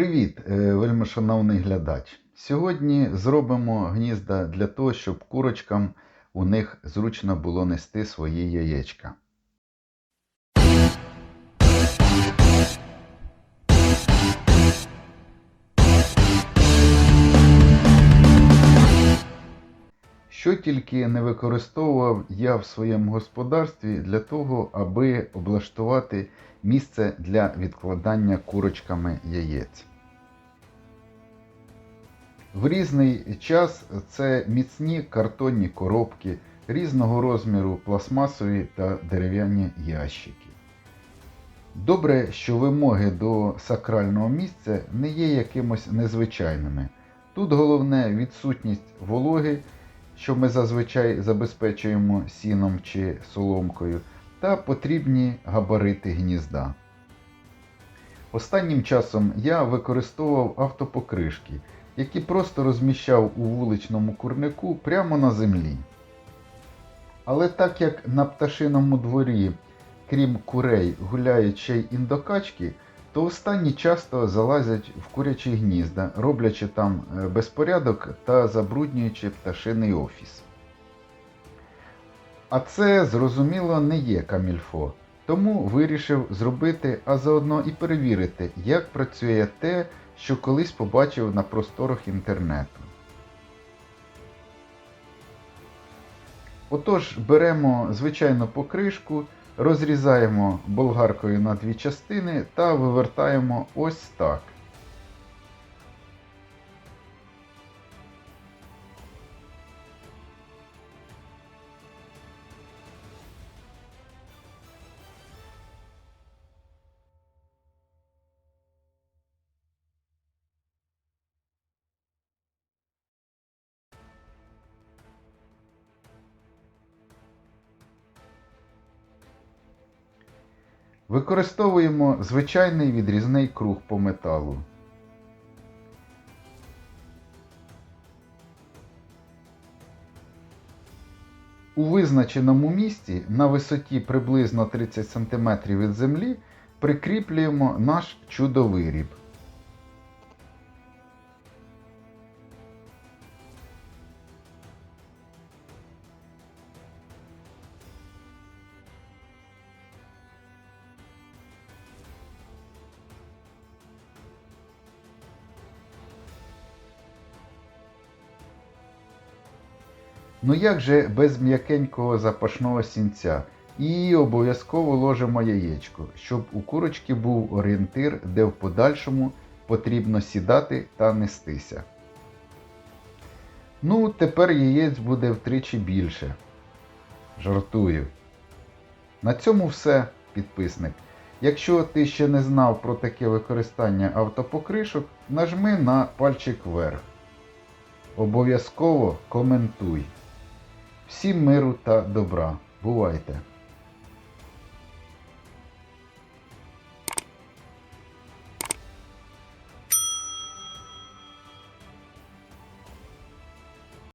Привіт, е, вельмишановний глядач. Сьогодні зробимо гнізда для того, щоб курочкам у них зручно було нести свої яєчка. Що тільки не використовував я в своєму господарстві для того, аби облаштувати місце для відкладання курочками яєць. В різний час це міцні картонні коробки різного розміру пластмасові та дерев'яні ящики. Добре, що вимоги до сакрального місця не є якимось незвичайними. Тут головне відсутність вологи, що ми зазвичай забезпечуємо сіном чи соломкою, та потрібні габарити гнізда. Останнім часом я використовував автопокришки, які просто розміщав у вуличному курнику прямо на землі. Але так як на пташиному дворі, крім курей, гуляють ще й індокачки, то останні часто залазять в курячі гнізда, роблячи там е, безпорядок та забруднюючи пташиний офіс. А це, зрозуміло, не є камільфо. Тому вирішив зробити, а заодно і перевірити, як працює те, що колись побачив на просторах інтернету. Отож, беремо звичайну покришку, розрізаємо болгаркою на дві частини та вивертаємо ось так. Використовуємо звичайний відрізний круг по металу. У визначеному місці на висоті приблизно 30 см від землі прикріплюємо наш чудовиріб. Ну як же без м'якенького запашного сінця? І обов'язково ложимо яєчко, щоб у курочки був орієнтир, де в подальшому потрібно сідати та нестися. Ну, тепер яєць буде втричі більше. Жартую. На цьому все, підписник. Якщо ти ще не знав про таке використання автопокришок, нажми на пальчик вверх. Обов'язково коментуй. Всім миру та добра. Бувайте!